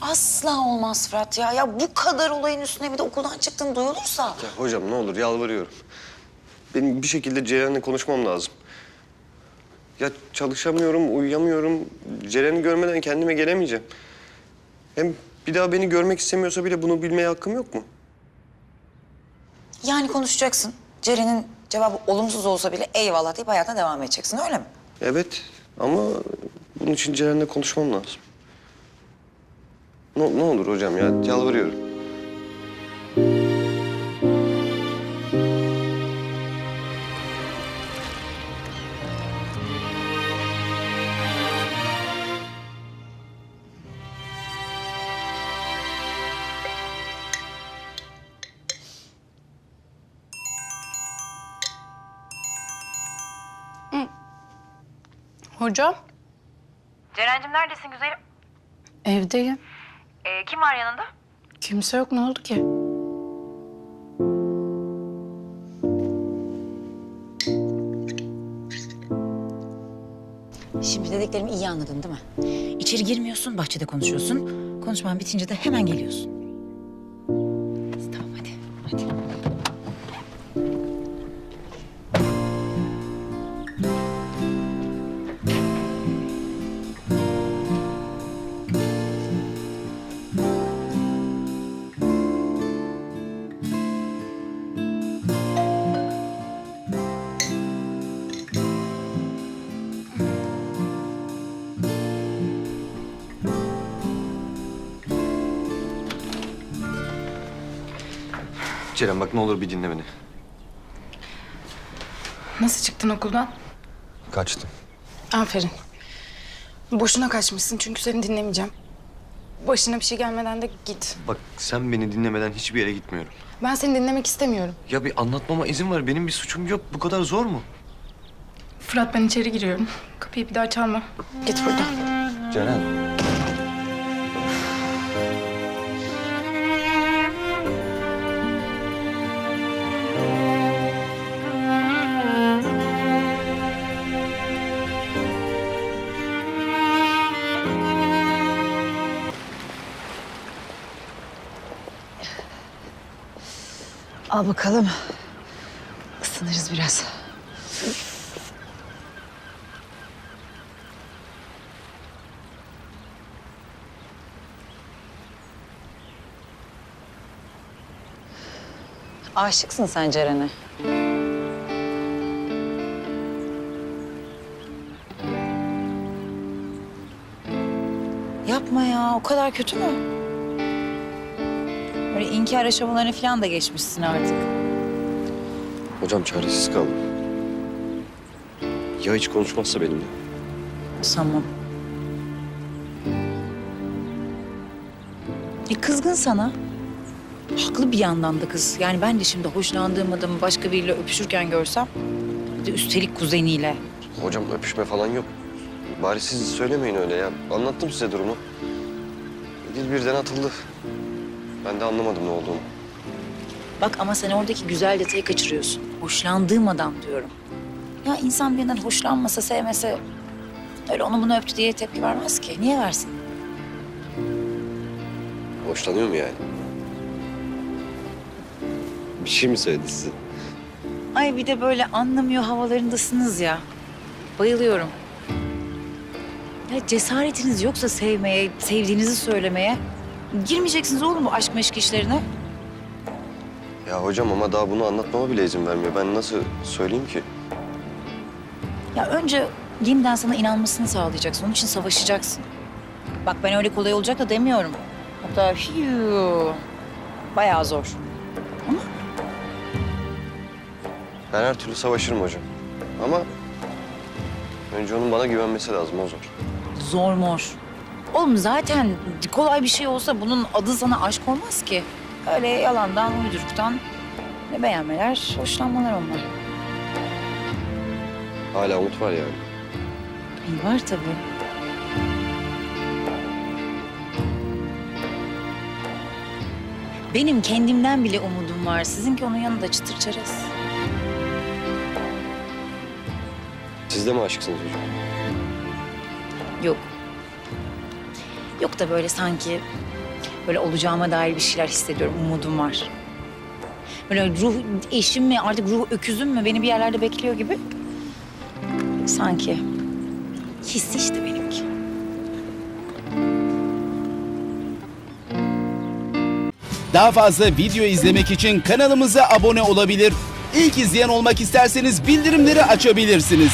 Asla olmaz Fırat ya. Ya bu kadar olayın üstüne bir de okuldan çıktın duyulursa. Ya hocam ne olur yalvarıyorum. Benim bir şekilde Ceren'le konuşmam lazım. Ya çalışamıyorum, uyuyamıyorum. Ceren'i görmeden kendime gelemeyeceğim. Hem bir daha beni görmek istemiyorsa bile bunu bilmeye hakkım yok mu? Yani konuşacaksın. Ceren'in cevabı olumsuz olsa bile eyvallah deyip hayatına devam edeceksin öyle mi? Evet ama bunun için Ceren'le konuşmam lazım. Ne, ne olur hocam ya yalvarıyorum. Hocam, Ceren'cim neredesin güzelim? evdeyim. Ee, kim var yanında? Kimse yok, ne oldu ki? Şimdi dediklerimi iyi anladın değil mi? İçeri girmiyorsun, bahçede konuşuyorsun. Konuşman bitince de hemen geliyorsun. Ceren bak ne olur bir dinle beni. Nasıl çıktın okuldan? Kaçtım. Aferin. Boşuna kaçmışsın çünkü seni dinlemeyeceğim. Başına bir şey gelmeden de git. Bak sen beni dinlemeden hiçbir yere gitmiyorum. Ben seni dinlemek istemiyorum. Ya bir anlatmama izin ver. Benim bir suçum yok. Bu kadar zor mu? Fırat ben içeri giriyorum. Kapıyı bir daha çalma. Git buradan. Ceren. Al bakalım. Isınırız biraz. Aşıksın sen Ceren'e. Yapma ya, o kadar kötü mü? Böyle inkar aşamalarını falan da geçmişsin artık. Hocam çaresiz kaldım. Ya hiç konuşmazsa benimle? Sanmam. E kızgın sana. Haklı bir yandan da kız. Yani ben de şimdi hoşlandığım adamı başka biriyle öpüşürken görsem... Bir de üstelik kuzeniyle. Hocam öpüşme falan yok. Bari siz söylemeyin öyle ya. Anlattım size durumu. Dil birden atıldı. Ben de anlamadım ne olduğunu. Bak ama sen oradaki güzel detayı kaçırıyorsun. Hoşlandığım adam diyorum. Ya insan birinden hoşlanmasa, sevmese... Öyle onu bunu öptü diye tepki vermez ki. Niye versin? Hoşlanıyor mu yani? Bir şey mi söyledi size? Ay bir de böyle anlamıyor havalarındasınız ya. Bayılıyorum. Ya cesaretiniz yoksa sevmeye, sevdiğinizi söylemeye... Girmeyeceksiniz oğlum bu aşk meşk işlerine. Ya hocam ama daha bunu anlatmama bile izin vermiyor. Ben nasıl söyleyeyim ki? Ya önce yeniden sana inanmasını sağlayacaksın. Onun için savaşacaksın. Bak ben öyle kolay olacak da demiyorum. Hatta hiu, bayağı zor. Ama Ben her türlü savaşırım hocam. Ama önce onun bana güvenmesi lazım o zor. zor mor. Oğlum zaten kolay bir şey olsa bunun adı sana aşk olmaz ki. Öyle yalandan, uyduruktan ne beğenmeler, hoşlanmalar onlar. Hala umut var yani. İyi var tabii. Benim kendimden bile umudum var. Sizinki onun yanında çıtır çerez. Siz de mi aşıksınız hocam? Yok. Yok da böyle sanki Böyle olacağıma dair bir şeyler hissediyorum, umudum var. Böyle ruh eşim mi, artık ruh öküzüm mü beni bir yerlerde bekliyor gibi. Sanki. His işte benimki. Daha fazla video izlemek için kanalımıza abone olabilir. İlk izleyen olmak isterseniz bildirimleri açabilirsiniz.